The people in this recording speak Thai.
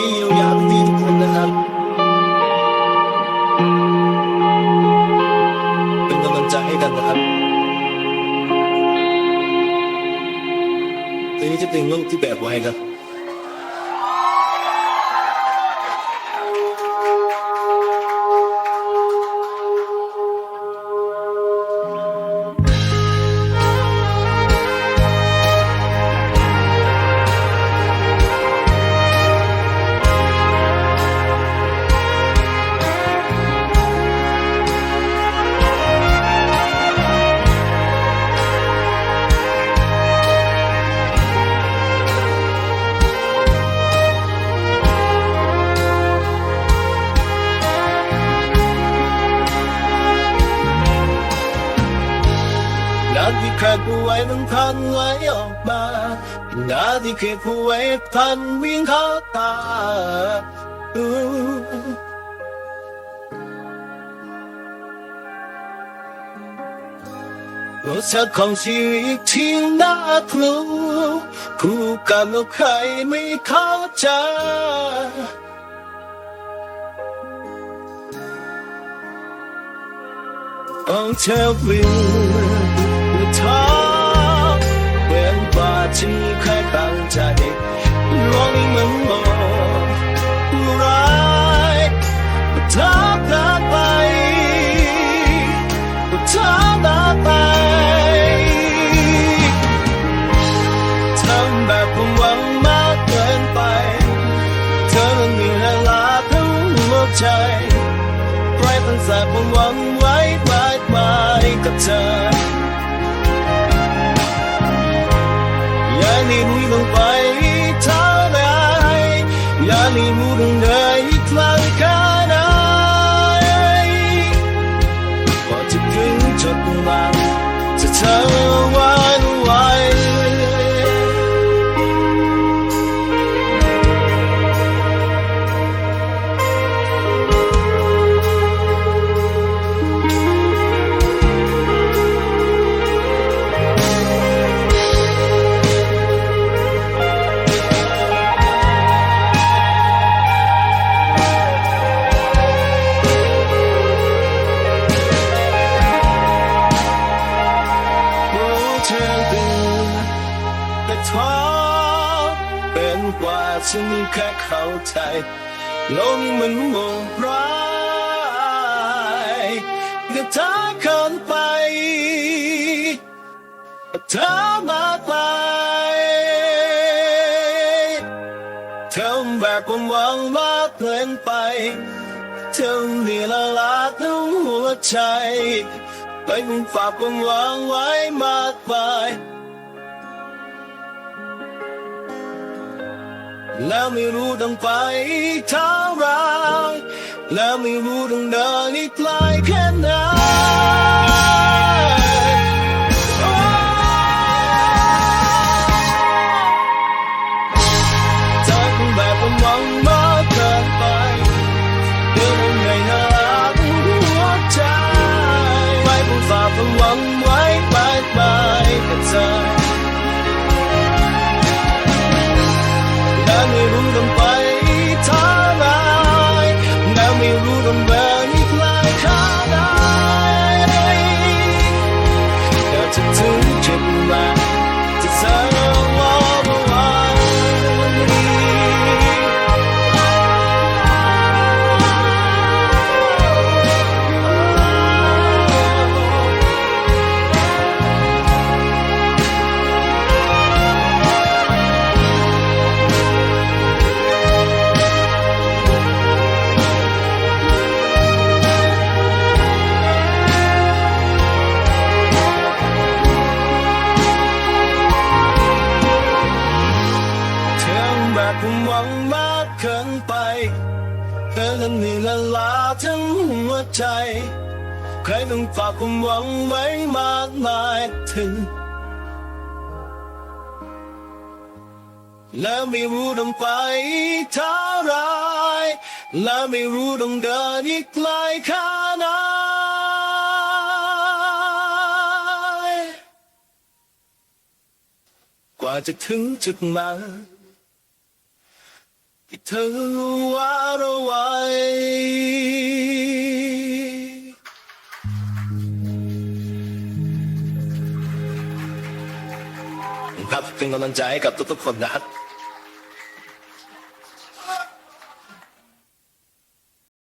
นี้เยียยากพี่ทุกคนนะครับ เป็นกำลังใจให้กันนะครับเพลงนี้จะเป็นเรื่ที่แบบไว้ครับ ว้มันพันไหลออกมางาที่เคยพูดไว้พันวิ่งเข้าตาอู้รสชาติของชีวิตที่น่ากลัวผู้กันแล้วใครไม่เข้าใจ Oh, tell me the ลองมันมองร้ายทำตาไปทำตาไปทำแบบผมหวังมากเกินไป เธอมันมีเวลาทั้งหัวใจใครตั้งแต่ผมหวังไว้มากมายกับเธอาหนีรู้ต้ ฉันแค่เข้าใจโลกนี้มันโมร้ายก็เธอเกินไปเธอมากไปเธอแบบความหวังมากเกินไปเธอเหนีละลาทั้งหัวใจไปมึงฝากความหวังไว้มากมาย แล้วไม่รู้ต้องไปเท่าไรแล้วไม่รู้ต้องเดินอีกไกลแค่ไหนโอ้เธอคงแบบความหวัง ใจ ใครต้องฝากความหวังไว้มากมายถึง แล้วไม่รู้ต้องไปเท่าไรแล้วไม่รู้ต้องเดินอีกไกลแค่ไหนกว่าจะถึงจุดหมายที่เธอวาดเอาไว้ ครับเป็นกำลังใจ